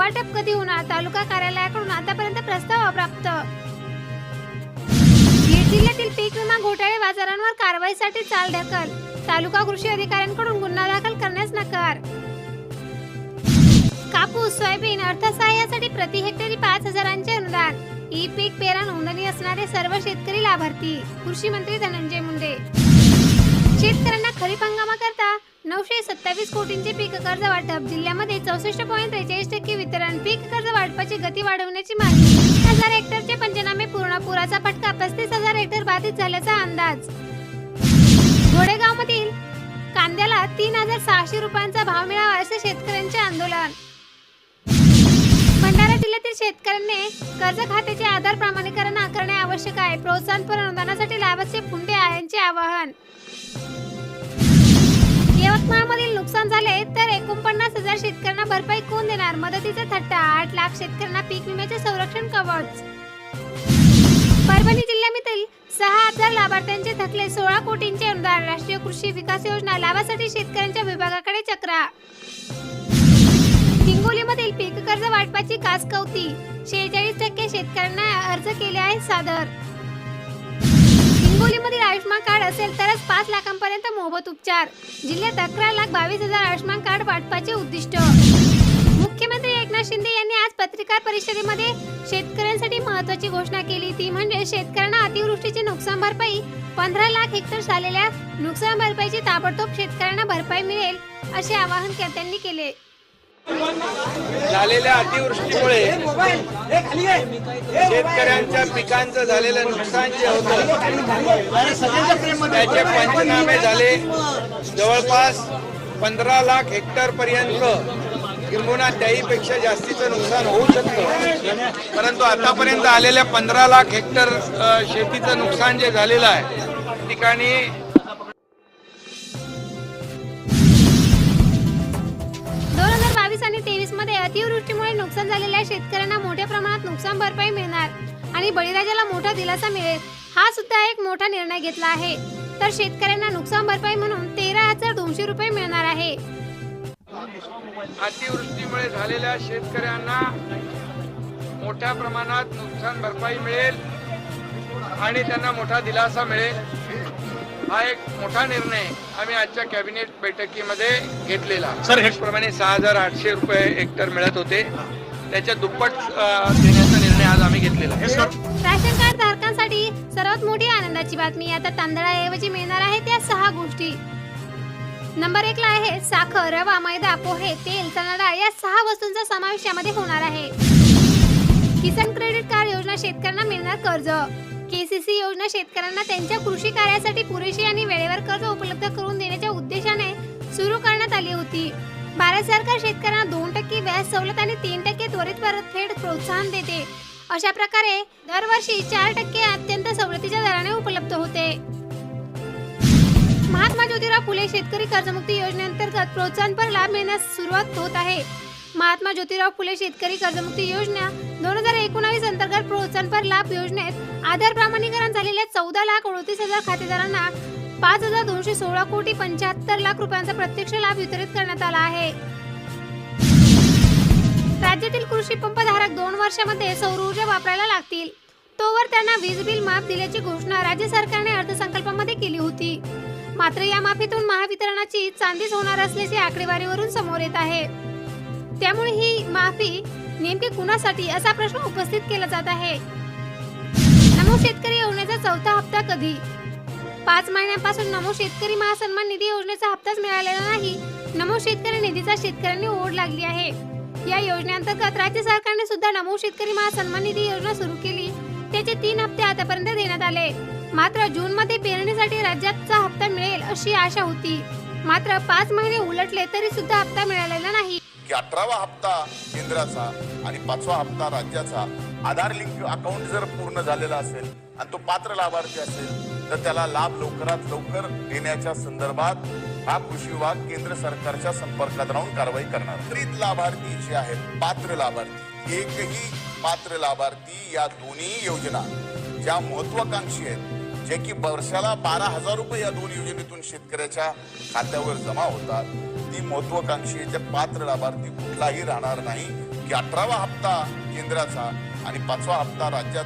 वाटप कधी होणार? तालुका कार्यालयाकडून आतापर्यंत प्रस्ताव अप्राप्त. बीड जिल्ह्यातील पीक विमा घोटाळे बाजारांवर कारवाईसाठी चाल ढकल तालुका कृषी अधिकाऱ्यांकडून गुन्हा दाखल करण्यास नकार. कापूस सोयाबीन अर्थसहाय्यासाठी प्रति हेक्टरी पाच हजारांचे अनुदान. ई पीक पेरा नोंदणी असणारे सर्व शेतकरी लाभार्थी. कृषी मंत्री धनंजय मुंडे. शेतकऱ्यांना खरीप हंगामाकरता नऊशे सत्तावीस कोटींचे पीक कर्ज वाटप. जिल्ह्यामध्ये चौसष्ट पॉईंट त्रेचाळीस टक्के वितरण. पीक कर्ज वाटपाची गती वाढवण्याची मागणी. हजार हेक्टरचे पंचनामे पूर्ण. पुराचा फटका पस्तीस हजार हेक्टर बाधित झाल्याचा अंदाज. घोडेगाव मधील कांद्याला तीन हजार सहाशे रुपयांचा भाव मिळावा असे शेतकऱ्यांचे आंदोलन. भंडारा जिल्ह्यातील शेतकऱ्यांनी कर्ज खात्याचे आधार प्रमाणीकरण करणे आवश्यक आहे. प्रोत्साहनपर अनुदानासाठी लाभाचे फुंडे यांचे आवाहन. भरपाई कोण देणार? मदतीचा थट्टा आठ लाख शेतकऱ्यांना पीक विम्याचे संरक्षण कवच. परभणी जिल्ह्यामधील सहा हजार लाभार्थ्यांचे थकले सोळा कोटींचे अनुदान राष्ट्रीय कृषी विकास योजना लाभासाठी शेतकऱ्यांच्या विभागाकडे चक्रा. हिंगोलीमधील पीक कर्ज वाटपाची कासकवती. शेहेचाळीस टक्के शेतकऱ्यांना अर्ज केले आहे सादर. हिंगोलीमधील आयुष्मान कार्ड असेल तरच पाच लाखांपर्यंत मोफत उपचार. जिल्ह्यात अकरा लाख बावीस हजार आयुष्मान कार्ड वाटपाचे उद्दिष्ट. मुख्यमंत्री एकनाथ शिंदे यांनी आज पत्रकार परिषदेमध्ये शेतकऱ्यांसाठी महत्वाची घोषणा केली. ती म्हणजे शेतकऱ्यांना अतिवृष्टीची नुकसान भरपाई पंधरा लाख हेक्टर झालेल्या नुकसान भरपाईची ताबडतोब शेतकऱ्यांना भरपाई मिळेल असे आवाहन त्यांनी केले. झालेल्या अतिवृष्टीमुळे शेतकऱ्यांच्या पिकांचं झालेलं नुकसान जे होतं त्याचे पंचनामे झाले. जवळपास पंधरा लाख हेक्टर पर्यंत किंबहुना त्याहीपेक्षा जास्तीचं नुकसान होऊ शकतं. परंतु आतापर्यंत आलेल्या पंधरा लाख हेक्टर शेतीचं नुकसान जे झालेलं आहे ठिकाणी आणि तेवीसमध्ये अतिवृष्टीमुळे नुकसान झालेल्या शेतकऱ्यांना मोठ्या प्रमाणात नुकसान भरपाई मिळणार आणि बळीराजाला मोठा दिलासा मिळेल हा सुद्धा एक मोठा निर्णय घेतला आहे. तर शेतकऱ्यांना नुकसान भरपाई म्हणून तेरा हजार दोनशे रुपये मिळणार आहे. अतिवृष्टीमुळे झालेल्या शेतकऱ्यांना मोठ्या प्रमाणात नुकसान भरपाई मिळेल आणि त्यांना मोठा दिलासा मिळेल. हा एक मोठा निर्णय आम्ही आजच्या कॅबिनेट बैठकीमध्ये घेतलेला. सर, हे- प्रमाणे सहा हजार आठशे रुपये हेक्टर मिळत होते. त्याच्या दुप्पट देण्याचा निर्णय आज आम्ही घेतलेला. आहे. सर राशन कार्ड धारकांसाठी सर्वात मोठी आनंदाची बातमी आता तांदळाऐवजी मिळणार आहे त्या सहा गोष्टी. नंबर एक ला आहे साखर रवा मैदा पोहे तेल चणा डाळ या सहा वस्तूंचा समावेश यामध्ये होणार आहे. किसान क्रेडिट कार्ड योजना शेतकऱ्यांना मिळणार कर्ज. केसीसी योजना शेतकऱ्यांना त्यांच्या कृषी कार्यासाठी पुरेशी आणि वेळेवर कर्ज उपलब्ध करून देण्याच्या उद्देशाने सुरू करण्यात आली होती. भारत सरकार शेतकऱ्यांना दोन टक्के व्याज सवलत आणि तीन टक्के त्वरित परतफेड प्रोत्साहन देते. अशा प्रकारे दरवर्षी चार टक्के अत्यंत सवलतीच्या दराने उपलब्ध होते. महात्मा ज्योतिराव फुले शेतकरी कर्जमुक्ती योजनेअंतर्गत प्रोत्साहनपर लाभ मिळण्यास सुरुवात होत आहे. महात्मा ज्योतिराव फुले शेतकरी कर्जमुक्ती योजना दोन हजार एकोणावीस अंतर्गत प्रोत्साहनपर लाभ योजनेत आधार प्रमाणीकरण झालेल्या चौदा लाख अडतीस हजार खातेदारांना पाच हजार दोनशे सोळा कोटी पंच्याहत्तर लाख रुपयांचा प्रत्यक्ष लाभ वितरित करण्यात आला आहे. राज्यातील कृषी पंपधारक दोन वर्षामध्ये सौर ऊर्जा वापरायला लागतील. तोवर त्यांना वीज बिल माफ दिल्याची घोषणा राज्य सरकारने अर्थसंकल्पामध्ये केली होती. मात्र या माफीतून महावितरणाची चांदीच होणार असल्याची आकडेवारीवरून समोर येत आहे. त्यामुळे ही माफी नेमकी कुणासाठी असा प्रश्न उपस्थित केला जात आहे? नमो शेतकरी योजनेचा चौथा हप्ता कधी? पाच महिन्यांपासून नमो शेतकरी महासन्मान निधी योजनेचा हप्ताच मिळालेला नाही. नमो शेतकरी निधीचा शेतकऱ्यांनी ओढ लागली आहे. या योजनेअंतर्गत राज्य सरकारने सुद्धा नमो शेतकरी महासन्मान निधी योजना सुरू केली. त्याचे तीन हप्ते आतापर्यंत देण्यात आले. मात्र जून मध्ये पेरणीसाठी राज्याचा हप्ता मिळेल अशी आशा होती. मात्र पाच महिने उलटले तरी सुद्धा हप्ता मिळालेला नाही. की अठरावा हप्ता केंद्राचा आणि पाचवा हप्ता राज्याचा आधार लिंक अकाउंट जर पूर्ण झालेला असेल आणि तो पात्र लाभार्थी असेल तर त्याला लाभ लवकरात लवकर देण्याच्या संदर्भात हा कृषी विभाग केंद्र सरकारच्या संपर्कात राहून कारवाई करणार. त्रित लाभार्थी जे आहेत पात्र लाभार्थी एकही पात्र लाभार्थी या दोन्ही योजना ज्या महत्वाकांक्षी आहेत जे की वर्षाला बारा हजार रुपये या दोन योजनेतून शेतकऱ्याच्या खात्यावर जमा होतात ती महत्वाकांक्षी पात्र लाभार्थी कुठलाही राहणार नाही की अठरावा हप्ता केंद्राचा आणि पाचवा हप्ता राज्यात